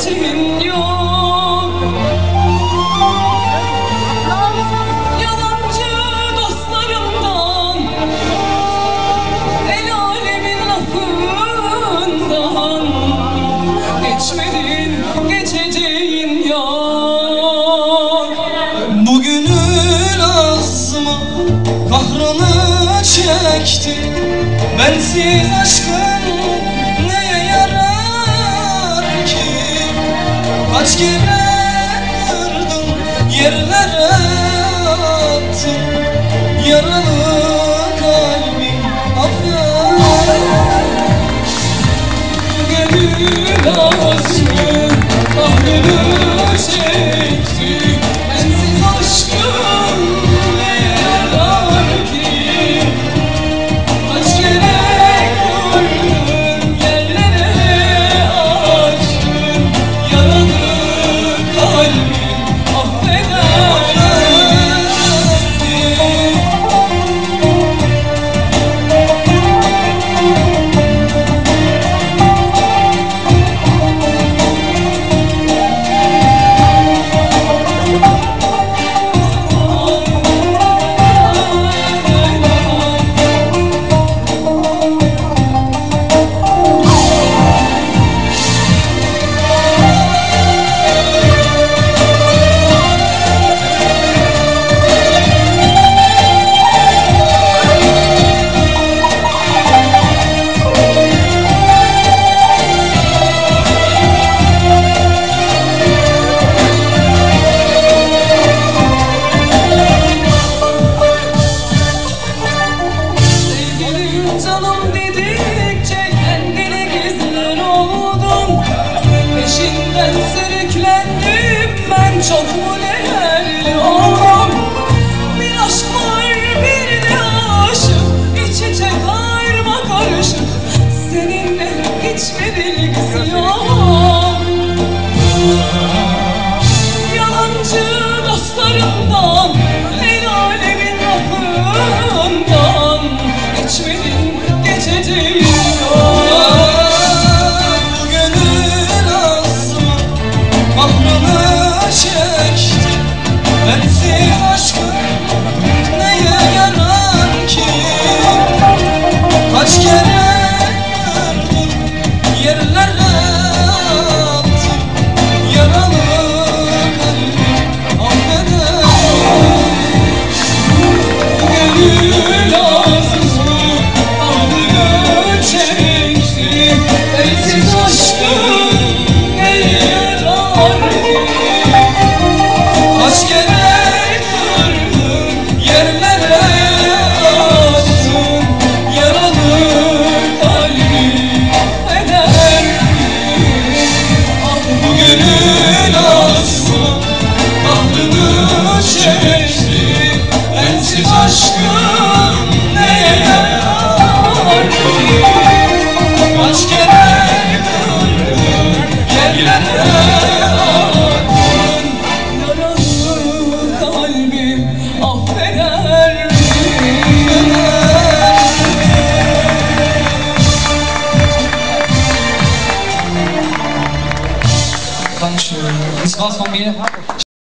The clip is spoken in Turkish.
Geçimin yok. Yalancı dostlarımdan El alemin lafından Geçmedin geçeceğin yok. Bugünün azmı kahrını çekti Bensiz aşkın Aç gibi vurdun yerlere attın Yaralı kalbim affet Gönül ağzını ah 诶呦 vamos família.